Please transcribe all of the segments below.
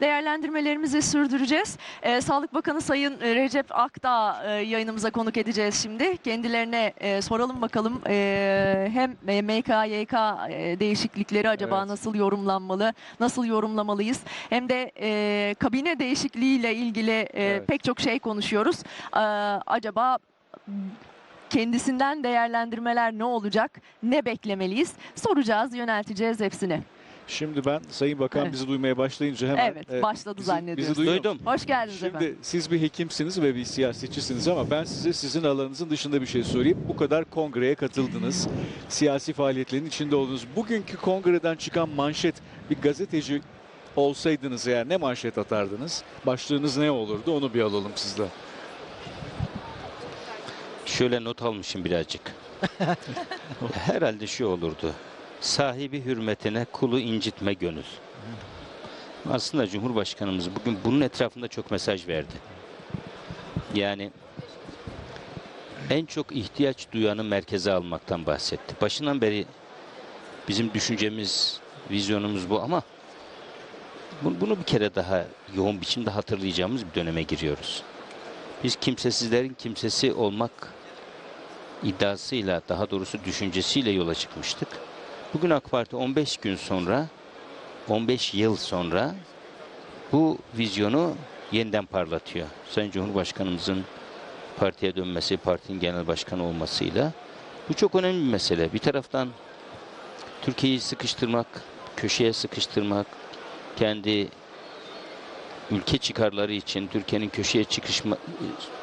Değerlendirmelerimizi sürdüreceğiz. Ee, Sağlık Bakanı Sayın e, Recep Akdağ e, yayınımıza konuk edeceğiz şimdi. Kendilerine e, soralım bakalım e, hem e, MKYK e, değişiklikleri acaba Evet. nasıl yorumlanmalı, nasıl yorumlamalıyız? Hem de e, kabine değişikliğiyle ilgili e, Evet. pek çok şey konuşuyoruz. Ee, acaba kendisinden değerlendirmeler ne olacak? Ne beklemeliyiz? Soracağız, yönelteceğiz hepsini. Şimdi ben Sayın Bakan Evet. bizi duymaya başlayınca hemen... Evet, e, başladı bizi- zannediyoruz. Bizi Duydum. Hoş geldiniz Şimdi efendim. siz bir hekimsiniz ve bir siyasetçisiniz ama ben size sizin alanınızın dışında bir şey sorayım. Bu kadar kongreye katıldınız, siyasi faaliyetlerin içinde oldunuz. Bugünkü kongreden çıkan manşet bir gazeteci olsaydınız eğer ne manşet atardınız? Başlığınız ne olurdu onu bir alalım sizden. Şöyle not almışım birazcık. Herhalde şu olurdu. Sahibi hürmetine kulu incitme gönül. Aslında Cumhurbaşkanımız bugün bunun etrafında çok mesaj verdi. Yani en çok ihtiyaç duyanı merkeze almaktan bahsetti. Başından beri bizim düşüncemiz, vizyonumuz bu ama bu- bunu bir kere daha yoğun biçimde hatırlayacağımız bir döneme giriyoruz. Biz kimsesizlerin kimsesi olmak iddiasıyla, daha doğrusu düşüncesiyle yola çıkmıştık. Bugün AK Parti 15 gün sonra, 15 yıl sonra bu vizyonu yeniden parlatıyor. Sayın Cumhurbaşkanımızın partiye dönmesi, partinin genel başkanı olmasıyla. Bu çok önemli bir mesele. Bir taraftan Türkiye'yi sıkıştırmak, köşeye sıkıştırmak, kendi ülke çıkarları için Türkiye'nin köşeye çıkışma,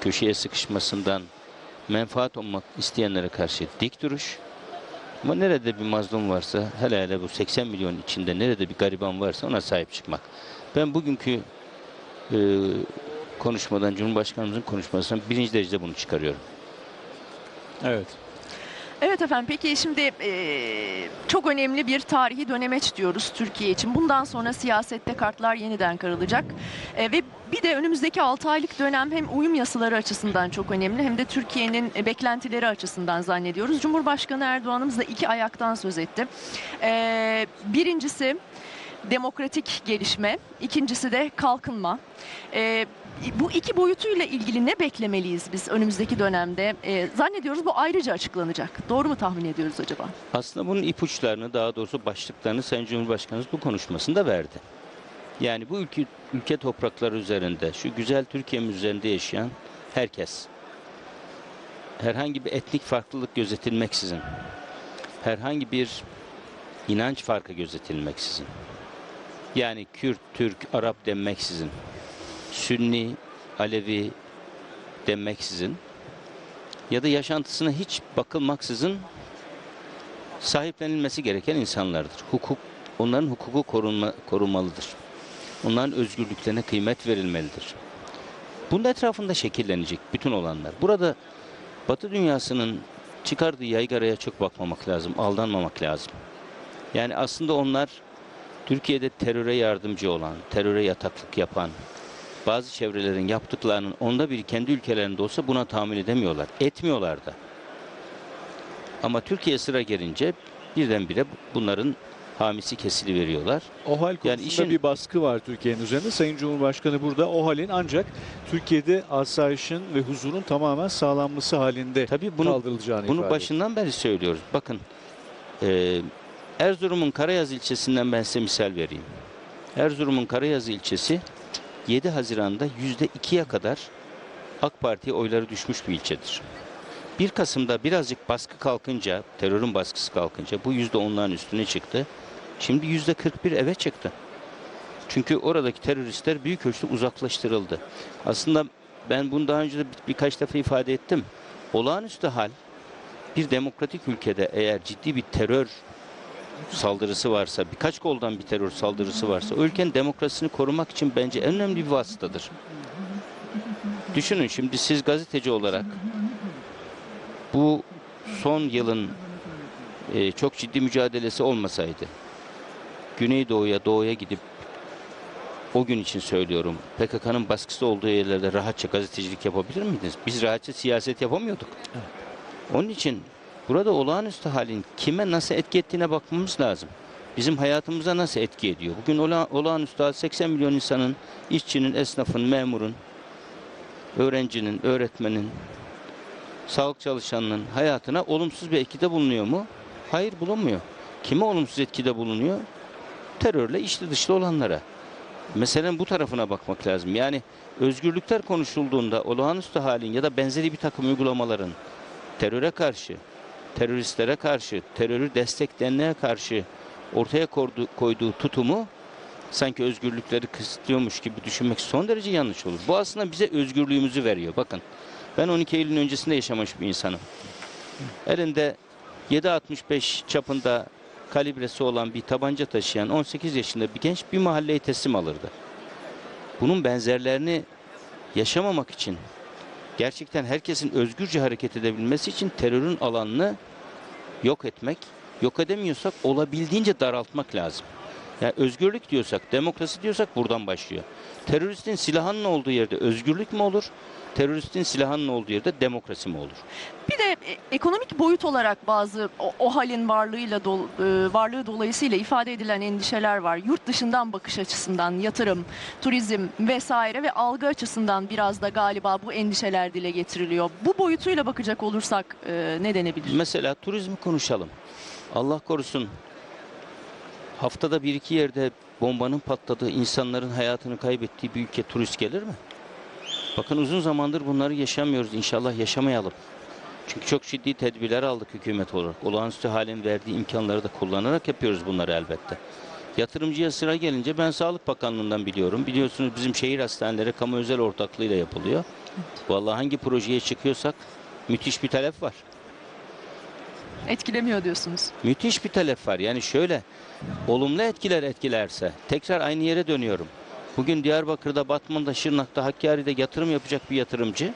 köşeye sıkışmasından menfaat olmak isteyenlere karşı dik duruş. Ama nerede bir mazlum varsa, hele hele bu 80 milyon içinde nerede bir gariban varsa ona sahip çıkmak. Ben bugünkü e, konuşmadan, Cumhurbaşkanımızın konuşmasından birinci derecede bunu çıkarıyorum. Evet. Evet efendim peki şimdi eee, çok önemli bir tarihi dönemeç diyoruz Türkiye için. Bundan sonra siyasette kartlar yeniden karılacak. E, ve bir de önümüzdeki 6 aylık dönem hem uyum yasaları açısından çok önemli hem de Türkiye'nin e, beklentileri açısından zannediyoruz. Cumhurbaşkanı Erdoğan'ımız da iki ayaktan söz etti. E, birincisi demokratik gelişme, ikincisi de kalkınma. E, bu iki boyutuyla ilgili ne beklemeliyiz biz önümüzdeki dönemde? E, zannediyoruz bu ayrıca açıklanacak. Doğru mu tahmin ediyoruz acaba? Aslında bunun ipuçlarını, daha doğrusu başlıklarını Sayın Cumhurbaşkanımız bu konuşmasında verdi. Yani bu ülke, ülke toprakları üzerinde, şu güzel Türkiye'miz üzerinde yaşayan herkes, herhangi bir etnik farklılık gözetilmeksizin, herhangi bir inanç farkı gözetilmeksizin, yani Kürt, Türk, Arap denmeksizin, Sünni, Alevi denmeksizin ya da yaşantısına hiç bakılmaksızın sahiplenilmesi gereken insanlardır. Hukuk, onların hukuku korunma, korunmalıdır. Onların özgürlüklerine kıymet verilmelidir. Bunun etrafında şekillenecek bütün olanlar. Burada Batı dünyasının çıkardığı yaygaraya çok bakmamak lazım, aldanmamak lazım. Yani aslında onlar Türkiye'de teröre yardımcı olan, teröre yataklık yapan, bazı çevrelerin yaptıklarının onda biri kendi ülkelerinde olsa buna tahammül edemiyorlar. Etmiyorlar da. Ama Türkiye sıra gelince birdenbire bunların hamisi kesili veriyorlar. O hal konusunda işin- bir baskı var Türkiye'nin üzerinde. Sayın Cumhurbaşkanı burada o halin ancak Türkiye'de asayişin ve huzurun tamamen sağlanması halinde Tabii bunu kaldırılacağını bunu ifade başından beri söylüyoruz. Bakın e, Erzurum'un Karayaz ilçesinden ben size misal vereyim. Erzurum'un Karayaz ilçesi 7 Haziran'da %2'ye kadar AK Parti'ye oyları düşmüş bir ilçedir. 1 Kasım'da birazcık baskı kalkınca, terörün baskısı kalkınca bu %10'ların üstüne çıktı. Şimdi %41 eve çıktı. Çünkü oradaki teröristler büyük ölçüde uzaklaştırıldı. Aslında ben bunu daha önce de bir- birkaç defa ifade ettim. Olağanüstü hal bir demokratik ülkede eğer ciddi bir terör saldırısı varsa, birkaç koldan bir terör saldırısı varsa o ülkenin demokrasisini korumak için bence en önemli bir vasıtadır. Düşünün şimdi siz gazeteci olarak bu son yılın e, çok ciddi mücadelesi olmasaydı Güneydoğu'ya, Doğu'ya gidip o gün için söylüyorum. PKK'nın baskısı olduğu yerlerde rahatça gazetecilik yapabilir miydiniz? Biz rahatça siyaset yapamıyorduk. Onun için burada olağanüstü halin kime nasıl etki ettiğine bakmamız lazım. bizim hayatımıza nasıl etki ediyor? Bugün ola, olağanüstü hal 80 milyon insanın, işçinin, esnafın, memurun, öğrencinin, öğretmenin, sağlık çalışanının hayatına olumsuz bir etkide bulunuyor mu? Hayır bulunmuyor. Kime olumsuz etkide bulunuyor? Terörle içli dışlı olanlara. Meselenin bu tarafına bakmak lazım. Yani özgürlükler konuşulduğunda olağanüstü halin ya da benzeri bir takım uygulamaların teröre karşı, teröristlere karşı, terörü destekleyenlere karşı ortaya koyduğu, tutumu sanki özgürlükleri kısıtlıyormuş gibi düşünmek son derece yanlış olur. Bu aslında bize özgürlüğümüzü veriyor. Bakın ben 12 Eylül'ün öncesinde yaşamış bir insanım. Elinde 7.65 çapında kalibresi olan bir tabanca taşıyan 18 yaşında bir genç bir mahalleye teslim alırdı. Bunun benzerlerini yaşamamak için gerçekten herkesin özgürce hareket edebilmesi için terörün alanını yok etmek, yok edemiyorsak olabildiğince daraltmak lazım. Yani özgürlük diyorsak, demokrasi diyorsak buradan başlıyor. Teröristin silahının olduğu yerde özgürlük mü olur? Teröristin silahının olduğu yerde demokrasi mi olur? Bir de e, ekonomik boyut olarak bazı o, o halin varlığıyla dol- e, varlığı dolayısıyla ifade edilen endişeler var. Yurt dışından bakış açısından yatırım, turizm vesaire ve algı açısından biraz da galiba bu endişeler dile getiriliyor. Bu boyutuyla bakacak olursak e, ne denebilir? Mesela turizmi konuşalım. Allah korusun haftada bir iki yerde bombanın patladığı, insanların hayatını kaybettiği bir ülke turist gelir mi? Bakın uzun zamandır bunları yaşamıyoruz. İnşallah yaşamayalım. Çünkü çok ciddi tedbirler aldık hükümet olarak. Olağanüstü halin verdiği imkanları da kullanarak yapıyoruz bunları elbette. Yatırımcıya sıra gelince ben Sağlık Bakanlığı'ndan biliyorum. Biliyorsunuz bizim şehir hastaneleri kamu özel ortaklığıyla yapılıyor. Vallahi hangi projeye çıkıyorsak müthiş bir talep var. Etkilemiyor diyorsunuz. Müthiş bir talep var. Yani şöyle olumlu etkiler etkilerse tekrar aynı yere dönüyorum. Bugün Diyarbakır'da, Batman'da, Şırnak'ta, Hakkari'de yatırım yapacak bir yatırımcı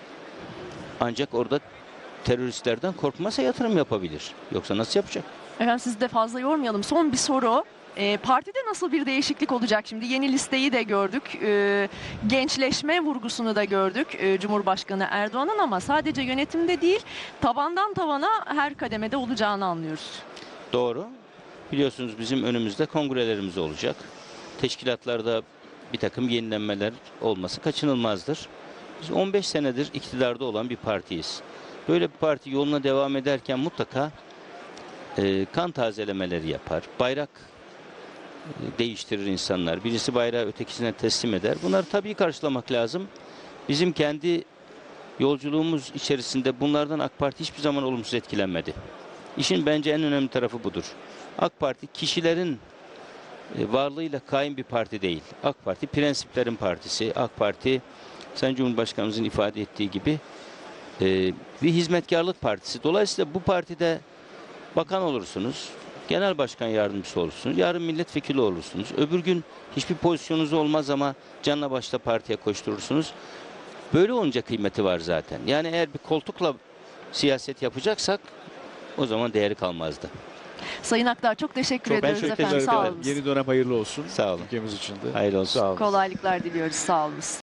ancak orada teröristlerden korkmasa yatırım yapabilir. Yoksa nasıl yapacak? Efendim sizi de fazla yormayalım. Son bir soru. E, partide nasıl bir değişiklik olacak şimdi? Yeni listeyi de gördük. E, gençleşme vurgusunu da gördük e, Cumhurbaşkanı Erdoğan'ın ama sadece yönetimde değil tabandan tavana her kademede olacağını anlıyoruz. Doğru. Biliyorsunuz bizim önümüzde kongrelerimiz olacak. Teşkilatlarda bir takım yenilenmeler olması kaçınılmazdır. Biz 15 senedir iktidarda olan bir partiyiz. Böyle bir parti yoluna devam ederken mutlaka e, kan tazelemeleri yapar. Bayrak değiştirir insanlar. Birisi bayrağı ötekisine teslim eder. Bunları tabii karşılamak lazım. Bizim kendi yolculuğumuz içerisinde bunlardan AK Parti hiçbir zaman olumsuz etkilenmedi. İşin bence en önemli tarafı budur. AK Parti kişilerin e, varlığıyla kaim bir parti değil. AK Parti prensiplerin partisi. AK Parti Sayın Cumhurbaşkanımızın ifade ettiği gibi e, bir hizmetkarlık partisi. Dolayısıyla bu partide bakan olursunuz, genel başkan yardımcısı olursunuz, yarın milletvekili olursunuz. Öbür gün hiçbir pozisyonunuz olmaz ama canla başla partiye koşturursunuz. Böyle olunca kıymeti var zaten. Yani eğer bir koltukla siyaset yapacaksak o zaman değeri kalmazdı. Sayın Aktar çok teşekkür Çok- ben ediyoruz çok efendim. Teşekkür Sağ ederim. olun. Yeni dönem hayırlı olsun. Sağ olun. Ülkemiz için de. Hayırlı olsun. Sağ olun. Kolaylıklar diliyoruz. Sağ olun.